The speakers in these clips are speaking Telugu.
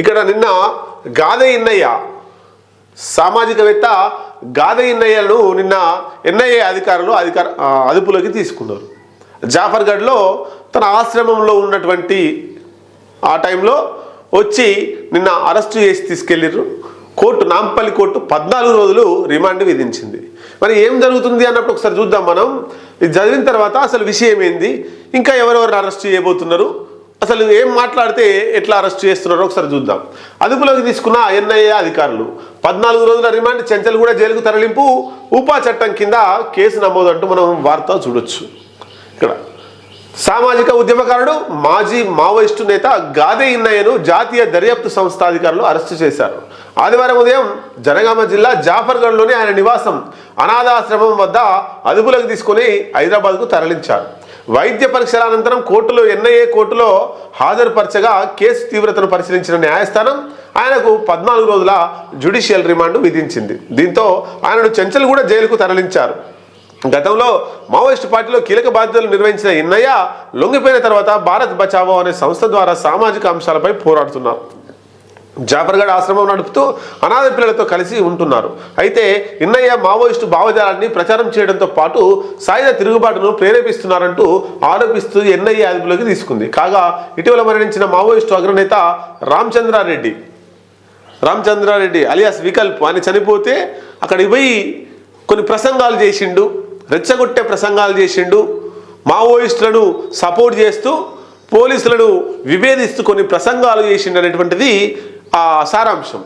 ఇక్కడ నిన్న గాదె ఇన్నయ్య సామాజికవేత్త గాదె ఇన్నయ్యను నిన్న ఎన్ఐఏ అధికారులు అధికార అదుపులోకి తీసుకున్నారు. జాఫర్గఢ్లో తన ఆశ్రమంలో ఉన్నటువంటి ఆ టైంలో వచ్చి నిన్న అరెస్టు చేసి తీసుకెళ్ళిర్రు. కోర్టు నాంపల్లి కోర్టు పద్నాలుగు రోజులు రిమాండ్ విధించింది. మరి ఏం జరుగుతుంది అన్నప్పుడు ఒకసారి చూద్దాం మనం. ఇది చదివిన తర్వాత అసలు విషయం ఏంది? ఇంకా ఎవరెవరు అరెస్ట్ చేయబోతున్నారు? అసలు ఏం మాట్లాడితే ఎట్లా అరెస్ట్ చేస్తున్నారో ఒకసారి చూద్దాం. అదుపులోకి తీసుకున్న ఎన్ఐఏ అధికారులు పద్నాలుగు రోజుల రిమాండ్ చెంచల్ కూడా జైలుకు తరలింపు ఉపా చట్టం కింద కేసు నమోదంటూ మనం వార్త చూడొచ్చు. ఇక్కడ సామాజిక ఉద్యమకారుడు మాజీ మావోయిస్టు నేత గాదే ఇన్నయ్యను జాతీయ దర్యాప్తు సంస్థ అధికారులు అరెస్టు చేశారు. ఆదివారం ఉదయం జనగామ జిల్లా జాఫర్గఢ్లోని ఆయన నివాసం అనాథాశ్రమం వద్ద అదుపులోకి తీసుకుని హైదరాబాద్కు తరలించారు. వైద్య పరీక్షల అనంతరం కోర్టులో ఎన్ఐఏ కోర్టులో హాజరుపరచగా కేసు తీవ్రతను పరిశీలించిన న్యాయస్థానం ఆయనకు పద్నాలుగు రోజుల జ్యుడిషియల్ రిమాండ్ విధించింది. దీంతో ఆయనను చెంచల్గూడ జైలుకు తరలించారు. గతంలో మావోయిస్టు పార్టీలో కీలక బాధ్యతలు నిర్వహించిన ఇన్నయ్య లొంగిపోయిన తర్వాత భారత్ బచావో అనే సంస్థ ద్వారా సామాజిక అంశాలపై పోరాడుతున్నారు. జాఫర్గఢ్ ఆశ్రమం నడుపుతూ అనాథ పిల్లలతో కలిసి ఉంటున్నారు. అయితే ఇన్నయ్య మావోయిస్టు భావజాలాన్ని ప్రచారం చేయడంతో పాటు సాయుధ తిరుగుబాటును ప్రేరేపిస్తున్నారంటూ ఆరోపిస్తూ ఎన్ఐఏ అదుపులోకి తీసుకుంది. కాగా ఇటీవల మరణించిన మావోయిస్టు అగ్రనేత రామచంద్రారెడ్డి. రామచంద్రారెడ్డి అలియాస్ వికల్ప్ ఆయన చనిపోతే అక్కడికి పోయి కొన్ని ప్రసంగాలు చేసిండు రెచ్చగొట్టే ప్రసంగాలు చేసిండు మావోయిస్టులను సపోర్ట్ చేస్తూ పోలీసులను విభేదిస్తూ కొన్ని ప్రసంగాలు చేసిండు అనేటువంటిది సారాంశం.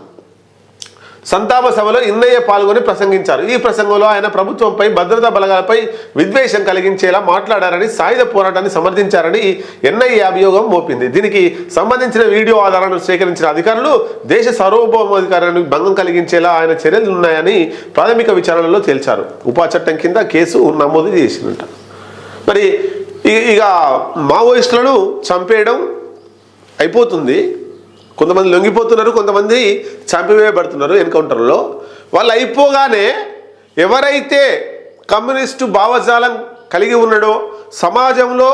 సంతాప సభలో ఇన్నయ్య పాల్గొని ప్రసంగించారు. ఈ ప్రసంగంలో ఆయన ప్రభుత్వంపై భద్రతా బలగాలపై విద్వేషం కలిగించేలా మాట్లాడారని సాయుధ పోరాటాన్ని సమర్థించారని ఎన్ఐఏ అభియోగం మోపింది. దీనికి సంబంధించిన వీడియో ఆధారాలను సేకరించిన అధికారులు దేశ సార్వభౌమాధికారానికి భంగం కలిగించేలా ఆయన చర్యలు ఉన్నాయని ప్రాథమిక విచారణలో తేల్చారు. ఉపా చట్టం కింద కేసు నమోదు చేసినట్ట మరి ఇ- ఇక మావోయిస్టులను చంపేయడం అయిపోతుంది. కొంతమంది లొంగిపోతున్నారు కొంతమంది చంపివేయబడుతున్నారు ఎన్కౌంటర్లో. వాళ్ళు అయిపోగానే ఎవరైతే కమ్యూనిస్టు భావజాలం కలిగి ఉన్నాడో సమాజంలో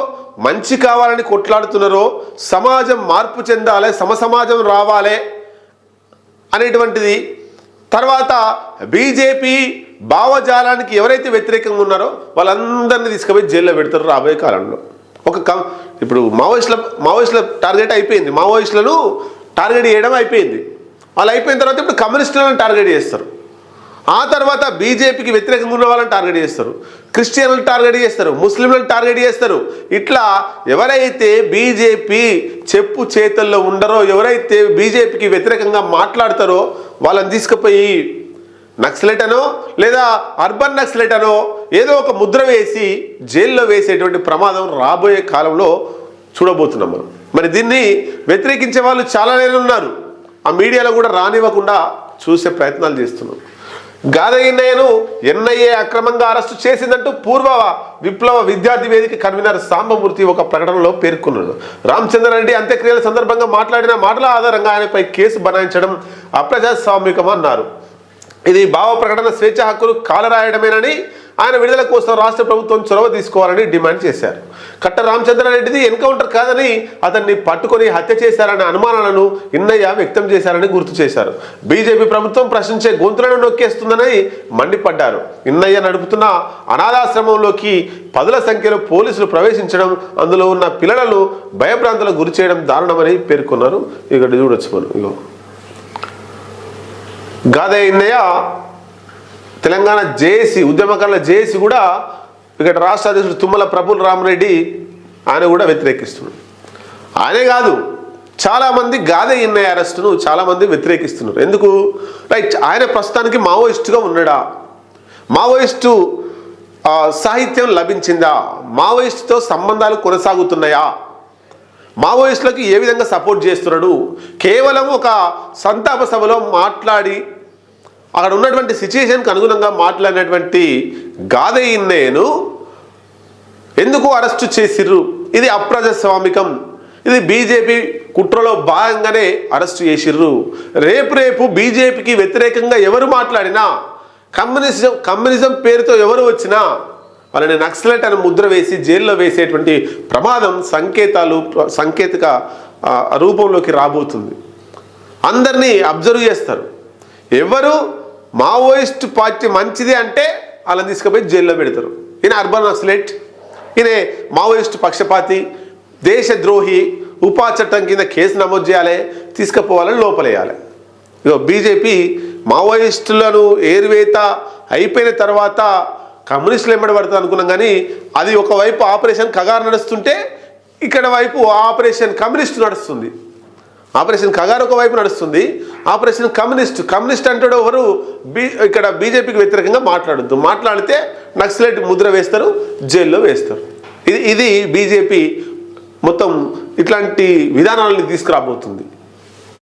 మంచి కావాలని కొట్లాడుతున్నారో సమాజం మార్పు చెందాలి సమసమాజం రావాలి అనేటువంటిది. తర్వాత బీజేపీ భావజాలానికి ఎవరైతే వ్యతిరేకంగా ఉన్నారో వాళ్ళందరినీ తీసుకుపోయి జైల్లో పెడతారు రాబోయే కాలంలో. ఒక కం ఇప్పుడు మావోయిస్టుల మావోయిస్టుల టార్గెట్ అయిపోయింది. మావోయిస్టులను టార్గెట్ చేయడం అయిపోయింది. వాళ్ళు అయిపోయిన తర్వాత ఇప్పుడు కమ్యూనిస్టులను టార్గెట్ చేస్తారు. ఆ తర్వాత బీజేపీకి వ్యతిరేకంగా ఉన్న వాళ్ళని టార్గెట్ చేస్తారు. క్రిస్టియన్లను టార్గెట్ చేస్తారు. ముస్లింలను టార్గెట్ చేస్తారు. ఇట్లా ఎవరైతే బీజేపీ చెప్పు చేతుల్లో ఉండరో ఎవరైతే బీజేపీకి వ్యతిరేకంగా మాట్లాడతారో వాళ్ళని తీసుకుపోయి నక్సలెట్ అనో లేదా అర్బన్ నక్సలెట్ అనో ఏదో ఒక ముద్ర వేసి జైల్లో వేసేటువంటి ప్రమాదం రాబోయే కాలంలో చూడబోతున్నాం మనం. మరి దీన్ని వ్యతిరేకించే వాళ్ళు చాలానే ఉన్నారు. ఆ మీడియాలో కూడా రానివ్వకుండా చూసే ప్రయత్నాలు చేస్తున్నాం గాదగిన్నయ్యను ఎన్ఐఏ అక్రమంగా అరెస్టు చేసిందంటూ పూర్వ విప్లవ విద్యార్థి వేదిక కన్వీనర్ సాంబమూర్తి ఒక ప్రకటనలో పేర్కొన్నాడు రామచంద్రారెడ్డి అంత్యక్రియల సందర్భంగా మాట్లాడిన మాటల ఆధారంగా ఆయనపై కేసు బనాయించడం అప్రజాస్వామికమన్నారు ఇది భావ ప్రకటన స్వేచ్ఛ హక్కులు కాలరాయడమేనని ఆయన విడుదల కోసం రాష్ట్ర ప్రభుత్వం చొరవ తీసుకోవాలని డిమాండ్ చేశారు. కట్ట రామచంద్రారెడ్డిది ఎన్కౌంటర్ కాదని అతన్ని పట్టుకొని హత్య చేశారనే అనుమానాలను ఇన్నయ్య వ్యక్తం చేశారని గుర్తు చేశారు. బీజేపీ ప్రభుత్వం ప్రశ్నించే గొంతులను నొక్కేస్తుందని మండిపడ్డారు. ఇన్నయ్య నడుపుతున్న అనాథాశ్రమంలోకి పదుల సంఖ్యలో పోలీసులు ప్రవేశించడం అందులో ఉన్న పిల్లలను భయభ్రాంతులకు గురి చేయడం దారుణమని పేర్కొన్నారు. ఇక్కడ చూడొచ్చు మనం. ఇగో. గాదే ఇన్నయ్య తెలంగాణ జేఏసీ ఉద్యమకారుల జేఏసీ కూడా ఇక్కడ రాష్ట్ర అధ్యక్షుడు తుమ్మల ప్రఫుల్ రామరెడ్డి ఆయన కూడా వ్యతిరేకిస్తున్నాడు ఆయనే కాదు చాలామంది గాదే ఇన్నయ్య అరెస్టును చాలామంది వ్యతిరేకిస్తున్నారు. ఎందుకు? రైట్ ఆయన ప్రస్తుతానికి మావోయిస్టుగా ఉన్నాడా? మావోయిస్టు సాహిత్యం లభించిందా? మావోయిస్టుతో సంబంధాలు కొనసాగుతున్నాయా? మావోయిస్టులకు ఏ విధంగా సపోర్ట్ చేస్తున్నాడు? కేవలం ఒక సంతాప సభలో మాట్లాడి అక్కడ ఉన్నటువంటి సిచ్యుయేషన్కి అనుగుణంగా మాట్లాడినటువంటి గాదే నేను ఎందుకు అరెస్టు చేసిర్రు? ఇది అప్రజాస్వామికం. ఇది బీజేపీ కుట్రలో భాగంగానే అరెస్టు చేసిర్రు. రేపు రేపు బీజేపీకి వ్యతిరేకంగా ఎవరు మాట్లాడినా కమ్యూనిజం కమ్యూనిజం పేరుతో ఎవరు వచ్చినా వాళ్ళని నక్సలెట్ అని ముద్ర వేసి జైల్లో వేసేటువంటి ప్రమాదం సంకేతాలు సంకేతిక రూపంలోకి రాబోతుంది. అందరినీ అబ్జర్వ్ చేస్తారు. ఎవరు మావోయిస్ట్ పార్టీ మంచిది అంటే వాళ్ళని తీసుకుపోయి జైల్లో పెడతారు. ఈయన అర్బన్ నక్సలెట్ ఈయన మావోయిస్ట్ పక్షపాతి దేశద్రోహి ఉపా చట్టం కింద కేసు నమోదు చేయాలి తీసుకుపోవాలని లోపలేయాలి. ఇగో బీజేపీ మావోయిస్టులను ఏరువేత అయిపోయిన తర్వాత కమ్యూనిస్టులు ఎంబడి పడుతుంది అనుకున్నాం కానీ అది ఒకవైపు ఆపరేషన్ కగారు నడుస్తుంటే ఇక్కడ వైపు ఆపరేషన్ కమ్యూనిస్ట్ నడుస్తుంది. ఆపరేషన్ కగారు ఒక వైపు నడుస్తుంది. Operation communist. కమ్యూనిస్ట్ అంటాడు ఎవరు? బీ ఇక్కడ బీజేపీకి వ్యతిరేకంగా మాట్లాడద్దు. మాట్లాడితే నక్సలైట్ ముద్ర వేస్తారు జైల్లో వేస్తారు. ఇది ఇది బీజేపీ మొత్తం ఇట్లాంటి విధానాలని తీసుకురాబోతుంది.